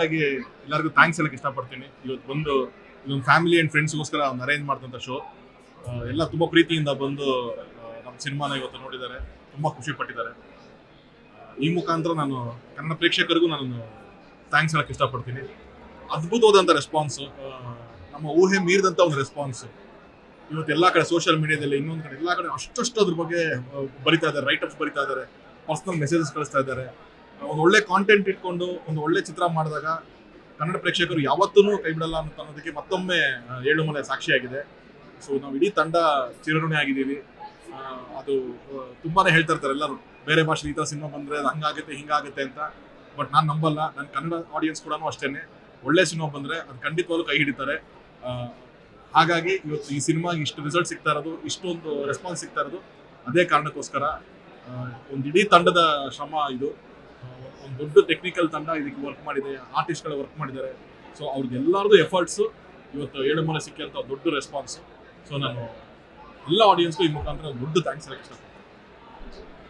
ಹಾಗೆ ಎಲ್ಲರಿಗೂ ಥ್ಯಾಂಕ್ಸ್ ಹೇಳಕ್ ಇಷ್ಟಪಡ್ತೀನಿ. ಇವತ್ತು ಬಂದು ಇದೊಂದು ಫ್ಯಾಮಿಲಿ ಅಂಡ್ ಫ್ರೆಂಡ್ಸ್ಗೋಸ್ಕರ ಒಂದು ಅರೇಂಜ್ ಮಾಡಿದಂಥ ಶೋ ಎಲ್ಲ ತುಂಬ ಪ್ರೀತಿಯಿಂದ ಬಂದು ನಮ್ಮ ಸಿನಿಮಾನ ಇವತ್ತು ನೋಡಿದ್ದಾರೆ. ತುಂಬ ಖುಷಿ ಪಟ್ಟಿದ್ದಾರೆ. ಈ ಮುಖಾಂತರ ನಾನು ಕನ್ನಡ ಪ್ರೇಕ್ಷಕರಿಗೂ ನಾನು ಥ್ಯಾಂಕ್ಸ್ ಹೇಳಕ್ ಇಷ್ಟಪಡ್ತೀನಿ. ಅದ್ಭುತವಾದಂಥ ರೆಸ್ಪಾನ್ಸ್ ನಮ್ಮ ಊಹೆ ಮೀರಿದಂಥ ಒಂದು ರೆಸ್ಪಾನ್ಸ್ ಇವತ್ತು ಎಲ್ಲ ಕಡೆ ಸೋಷಿಯಲ್ ಮೀಡಿಯಾದಲ್ಲಿ ಇನ್ನೊಂದು ಕಡೆ ಎಲ್ಲ ಕಡೆ ಅಷ್ಟಷ್ಟು ಅದ್ರ ಬಗ್ಗೆ ಬರಿತಾ ಇದ್ದಾರೆ ರೈಟಪ್ಸ್ ಬರಿತಾ ಇದ್ದಾರೆ ಪರ್ಸನಲ್ ಮೆಸೇಜಸ್ ಕಳಿಸ್ತಾ ಇದ್ದಾರೆ. ಒಂದು ಒಳ್ಳೆ ಕಾಂಟೆಂಟ್ ಇಟ್ಕೊಂಡು ಒಂದು ಒಳ್ಳೆ ಚಿತ್ರ ಮಾಡಿದಾಗ ಕನ್ನಡ ಪ್ರೇಕ್ಷಕರು ಯಾವತ್ತೂ ಕೈ ಬಿಡಲ್ಲ ಅಂತ ಅನ್ನೋದಕ್ಕೆ ಮತ್ತೊಮ್ಮೆ ಏಳು ಏಳುಮಲೆ ಸಾಕ್ಷಿಯಾಗಿದೆ. ಸೊ ನಾವು ಇಡೀ ತಂಡ ಚಿರಋಣೆ ಆಗಿದ್ದೀವಿ. ಅದು ತುಂಬಾನೇ ಹೇಳ್ತಾ ಇರ್ತಾರೆ ಎಲ್ಲರೂ, ಬೇರೆ ಭಾಷೆ ಈ ಥರ ಸಿನಿಮಾ ಬಂದರೆ ಅದು ಹಂಗಾಗುತ್ತೆ, ಹಿಂಗಾಗುತ್ತೆ ಅಂತ. ಬಟ್ ನಾನು ನಂಬಲ್ಲ ನನ್ನ ಕನ್ನಡ ಆಡಿಯನ್ಸ್ ಕೂಡ ಅಷ್ಟೇ ಒಳ್ಳೆ ಸಿನಿಮಾ ಬಂದರೆ ಅದು ಖಂಡಿತವಾಗ್ಲೂ ಕೈ ಹಿಡಿತಾರೆ. ಹಾಗಾಗಿ ಇವತ್ತು ಈ ಸಿನಿಮಾಗೆ ಇಷ್ಟು ರಿಸಲ್ಟ್ ಸಿಗ್ತಾ ಇರೋದು, ಇಷ್ಟೊಂದು ರೆಸ್ಪಾನ್ಸ್ ಸಿಗ್ತಾ ಇರೋದು, ಅದೇ ಕಾರಣಕ್ಕೋಸ್ಕರ ಒಂದು ಇಡೀ ತಂಡದ ಶ್ರಮ ಇದು. ಒಂದು ದೊಡ್ಡ ಟೆಕ್ನಿಕಲ್ ತಂಡ ಇದಕ್ಕೆ ವರ್ಕ್ ಮಾಡಿದೆ ಆರ್ಟಿಸ್ಟ್ಗಳು ವರ್ಕ್ ಮಾಡಿದ್ದಾರೆ. ಸೊ ಅವ್ರಿಗೆಲ್ಲರದು ಎಫರ್ಟ್ಸು ಇವತ್ತು ಏಳು ಮೂಲ ಸಿಕ್ಕಂತ ದೊಡ್ಡ ರೆಸ್ಪಾನ್ಸ್ ಸೊ ನಾನು ಎಲ್ಲ ಆಡಿಯನ್ಸ್ಗೂ ಈ ಮುಖಾಂತರ ದೊಡ್ಡ ಥ್ಯಾಂಕ್ಸ್ ಹೇಳಕ್ಕೆ ಇಷ್ಟಪಡ್ತೀನಿ.